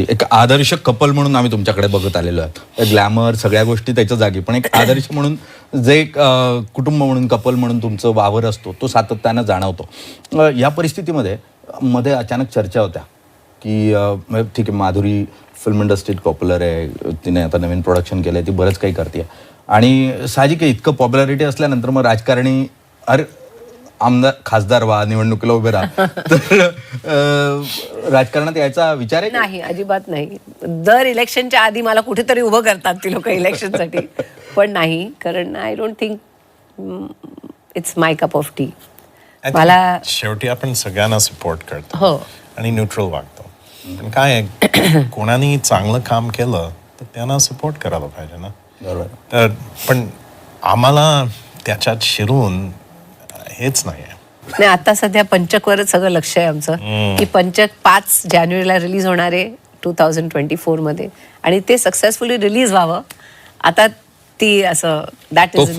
अगदी एक आदर्श कपल म्हणून आम्ही तुमच्याकडे बघत आलेलो आहे ग्लॅमर सगळ्या गोष्टी त्याच्या जागी. पण एक आदर्श म्हणून जे एक कुटुंब म्हणून कपल म्हणून तुमचं वावर असतो तो सातत्यानं जाणवतो. या परिस्थितीमध्ये मध्ये अचानक चर्चा होत्या की ठीक आहे माधुरी फिल्म इंडस्ट्रीत पॉप्युलर आहे. तिने आता नवीन प्रोडक्शन केलं आहे ती बरंच काही करते आणि साहजिक आहे इतकं पॉप्युलॅरिटी असल्यानंतर मग राजकारणी अरे आमदार खासदार व्हा निवडणुकीला उभे राहा. तर अं, राजकारणात यायचा विचार आहे का? नाही अजिबात नाही. दर इलेक्शनच्या आधी मला कुठेतरी उभं करतात ती लोक इलेक्शनसाठी. पण नाही कारण I don't think it's my cup of tea I think मला शेवटी आपण सगळ्यांना सपोर्ट करतो. हो. आणि न्यूट्रल वागतो. पण काय आहे, कोणानी चांगलं काम केलं तर त्यांना सपोर्ट करायला पाहिजे ना. बरोबर. तर पण आम्हाला त्याच्यात शिरून हेच नाही आहे नाही आता सध्या पंचकवरच सगळं लक्ष आहे आमचं. की पंचक पाच जानेवारीला रिलीज होणार आहे टू थाउजंड ट्वेंटी फोरमध्ये आणि ते सक्सेसफुली रिलीज व्हावं. आता ती असं दॅट इज.